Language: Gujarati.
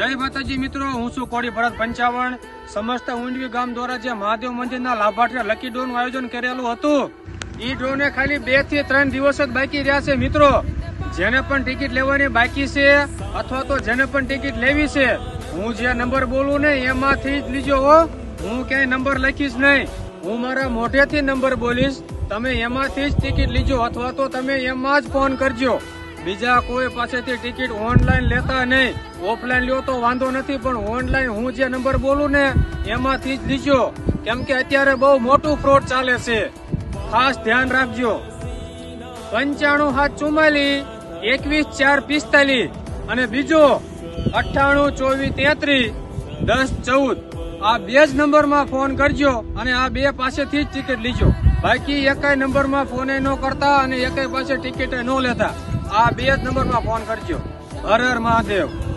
જય માતાજી મિત્રો, હું છું કોડી ભરત પંચાવન. સમસ્ત ઊંડવી ગામ દ્વારા જે મહાદેવ મંદિરના લાભાર્થી લકી ડ્રોનું આયોજન કરેલું હતું, ઈ ડ્રોને ખાલી બેથી ત્રણ દિવસ જ બાકી રહ્યા છે મિત્રો. જેને પણ ટિકિટ લેવાની બાકી છે, અથવા તો જેને પણ ટિકિટ લેવી છે, હું જે નંબર બોલું ને એમાંથી જ લીજો હો. હું ક્યાંય નંબર લખીશ નહીં. હું મારા મોઢેથી નંબર બોલીશ. તમે એમાંથી જ ટિકિટ લીજો, અથવા તો તમે એમાં જ ફોન કરજો. બીજા કોઈ પાસેથી ટિકિટ ઓનલાઈન લેતા નહીં. ઓફલાઈન લ્યો તો વાંધો નથી, પણ ઓનલાઈન હું જે નંબર બોલું ને એમાંથી જ લીજો. કેમ કે અત્યારે બહુ મોટું ફ્રોડ ચાલે છે. ખાસ ધ્યાન રાખજો. પંચાણું સાત ચુમ્માલી એકવીસ ચાર પિસ્તાલીસ અને બીજો અઠ્ઠાણું, ચોવીસ, તેત્રીસ, દસ, ચૌદ. આ બે જ નંબરમાં ફોન કરજો અને આ બે પાસેથી જ ટિકિટ લીજો. બાકી એકાય નંબરમાં ફોને ન કરતા અને એકાય પાસે ટિકિટ ન લેતા. આ બે જ નંબરમાં ફોન કરજો. હર હર મહાદેવ.